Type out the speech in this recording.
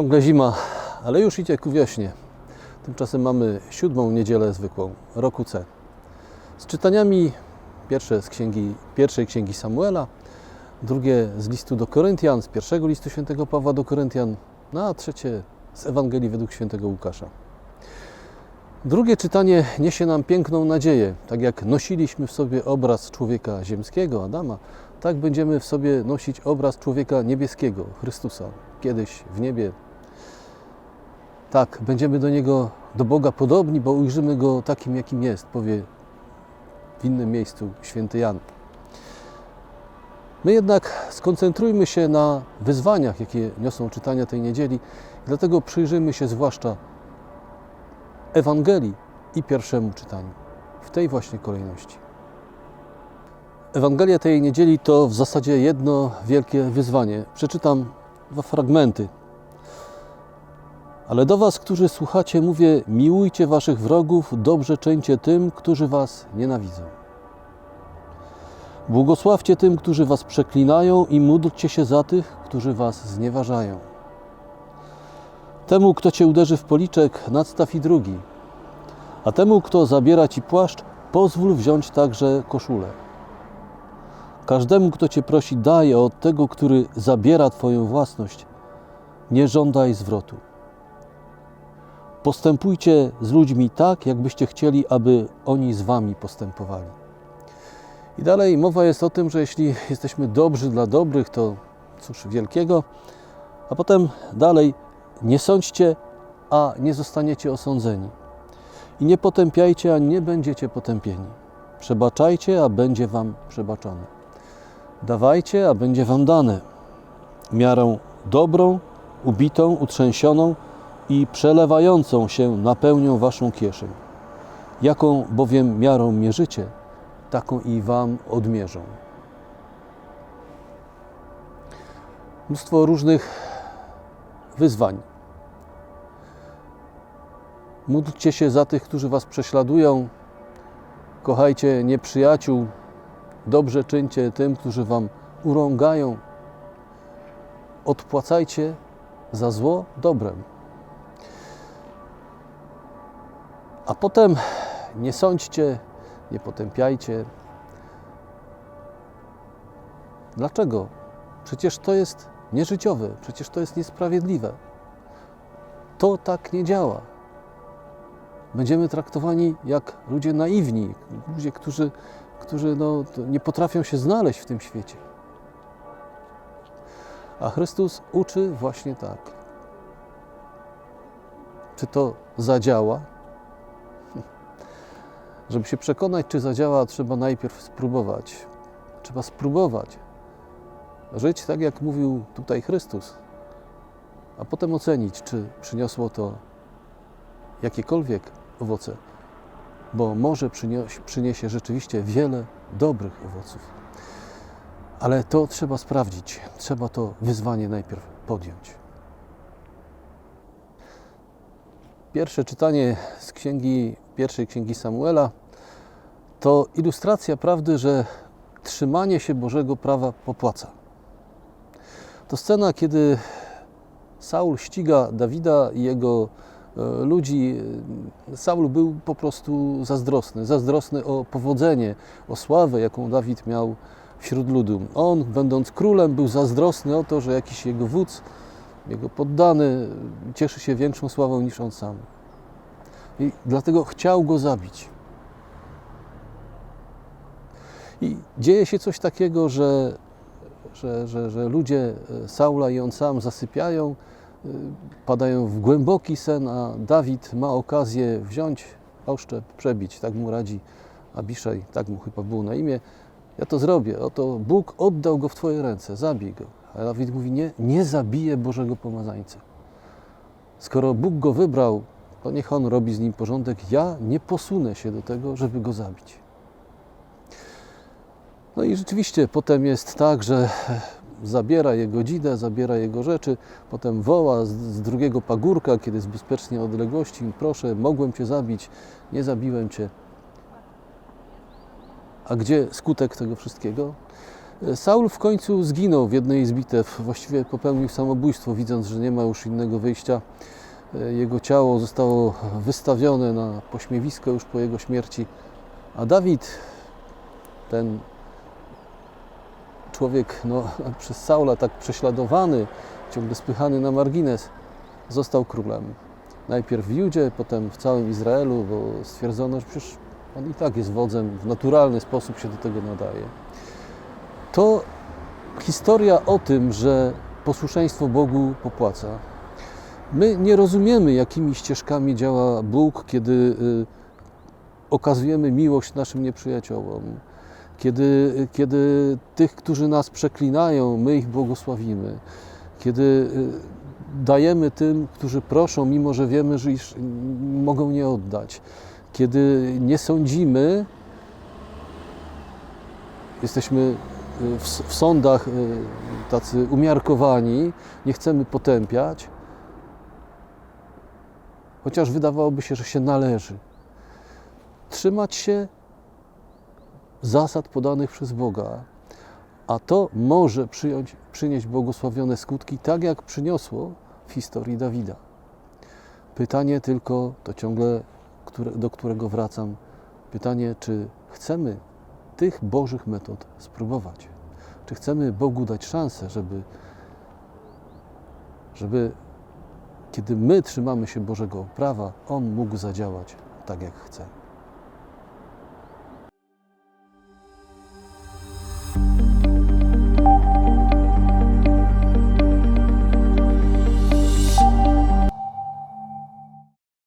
Ciągle zima, ale już idzie ku wiośnie. Tymczasem mamy siódmą niedzielę zwykłą, roku C. Z czytaniami pierwsze z księgi, pierwszej księgi Samuela, drugie z listu do Koryntian, z pierwszego listu świętego Pawła do Koryntian, no a trzecie z Ewangelii według świętego Łukasza. Drugie czytanie niesie nam piękną nadzieję. Tak jak nosiliśmy w sobie obraz człowieka ziemskiego, Adama, tak będziemy w sobie nosić obraz człowieka niebieskiego, Chrystusa, kiedyś w niebie. Tak, będziemy do Niego, do Boga podobni, bo ujrzymy Go takim, jakim jest, powie w innym miejscu święty Jan. My jednak skoncentrujmy się na wyzwaniach, jakie niosą czytania tej niedzieli, dlatego przyjrzyjmy się zwłaszcza Ewangelii i pierwszemu czytaniu, w tej właśnie kolejności. Ewangelia tej niedzieli to w zasadzie jedno wielkie wyzwanie. Przeczytam dwa fragmenty. Ale do Was, którzy słuchacie, mówię: miłujcie Waszych wrogów, dobrze czyńcie tym, którzy Was nienawidzą. Błogosławcie tym, którzy Was przeklinają, i módlcie się za tych, którzy Was znieważają. Temu, kto Cię uderzy w policzek, nadstaw i drugi. A temu, kto zabiera Ci płaszcz, pozwól wziąć także koszulę. Każdemu, kto Cię prosi, daj, od tego, który zabiera Twoją własność, nie żądaj zwrotu. Postępujcie z ludźmi tak, jakbyście chcieli, aby oni z Wami postępowali. I dalej mowa jest o tym, że jeśli jesteśmy dobrzy dla dobrych, to cóż wielkiego, a potem dalej nie sądźcie, a nie zostaniecie osądzeni. I nie potępiajcie, a nie będziecie potępieni. Przebaczajcie, a będzie Wam przebaczone. Dawajcie, a będzie Wam dane. Miarą dobrą, ubitą, utrzęsioną i przelewającą się napełnią Waszą kieszeń. Jaką bowiem miarą mierzycie, taką i Wam odmierzą. Mnóstwo różnych wyzwań. Módlcie się za tych, którzy Was prześladują. Kochajcie nieprzyjaciół. Dobrze czyńcie tym, którzy Wam urągają. Odpłacajcie za zło dobrem. A potem nie sądźcie, nie potępiajcie. Dlaczego? Przecież to jest nieżyciowe, przecież to jest niesprawiedliwe. To tak nie działa. Będziemy traktowani jak ludzie naiwni, ludzie, którzy, którzy no, nie potrafią się znaleźć w tym świecie. A Chrystus uczy właśnie tak. Czy to zadziała? Żeby się przekonać, czy zadziała, trzeba najpierw spróbować. Trzeba spróbować żyć tak, jak mówił tutaj Chrystus, a potem ocenić, czy przyniosło to jakiekolwiek owoce, bo może przyniesie, rzeczywiście wiele dobrych owoców. Ale to trzeba sprawdzić, trzeba to wyzwanie najpierw podjąć. Pierwsze czytanie z księgi, pierwszej księgi Samuela to ilustracja prawdy, że trzymanie się Bożego prawa popłaca. To scena, kiedy Saul ściga Dawida i jego e, ludzi. Saul był po prostu zazdrosny, zazdrosny o powodzenie, o sławę, jaką Dawid miał wśród ludu. On, będąc królem, był zazdrosny o to, że jakiś jego wódz, jego poddany cieszy się większą sławą niż on sam. I dlatego chciał go zabić. I dzieje się coś takiego, że, że, że, że ludzie Saula i on sam zasypiają, padają w głęboki sen, a Dawid ma okazję wziąć oszczep, przebić, tak mu radzi Abiszaj, tak mu chyba było na imię. Ja to zrobię, oto Bóg oddał go w Twoje ręce, zabij go. A Dawid mówi, nie, nie zabiję Bożego Pomazańca. Skoro Bóg go wybrał, to niech on robi z nim porządek. Ja nie posunę się do tego, żeby go zabić. No i rzeczywiście potem jest tak, że zabiera jego dzidę, zabiera jego rzeczy, potem woła z, z drugiego pagórka, kiedy jest bezpiecznie odległości, proszę, mogłem Cię zabić, nie zabiłem Cię. A gdzie skutek tego wszystkiego? Saul w końcu zginął w jednej z bitew, właściwie popełnił samobójstwo, widząc, że nie ma już innego wyjścia. E, Jego ciało zostało wystawione na pośmiewisko już po jego śmierci, a Dawid, ten człowiek no, przez Saula tak prześladowany, ciągle spychany na margines, został królem. Najpierw w Judzie, potem w całym Izraelu, bo stwierdzono, że przecież on i tak jest wodzem, w naturalny sposób się do tego nadaje. To historia o tym, że posłuszeństwo Bogu popłaca. My nie rozumiemy, jakimi ścieżkami działa Bóg, kiedy y, okazujemy miłość naszym nieprzyjaciołom. Kiedy, kiedy tych, którzy nas przeklinają, my ich błogosławimy. Kiedy y, dajemy tym, którzy proszą, mimo że wiemy, że iż mogą nie oddać. Kiedy nie sądzimy, jesteśmy y, w, w sądach y, tacy umiarkowani, nie chcemy potępiać, chociaż wydawałoby się, że się należy. Trzymać się zasad podanych przez Boga, a to może przyjąć, przynieść błogosławione skutki, tak jak przyniosło w historii Dawida. Pytanie tylko, to ciągle które, do którego wracam, pytanie, czy chcemy tych Bożych metod spróbować? Czy chcemy Bogu dać szansę, żeby, żeby kiedy my trzymamy się Bożego prawa, On mógł zadziałać tak, jak chce?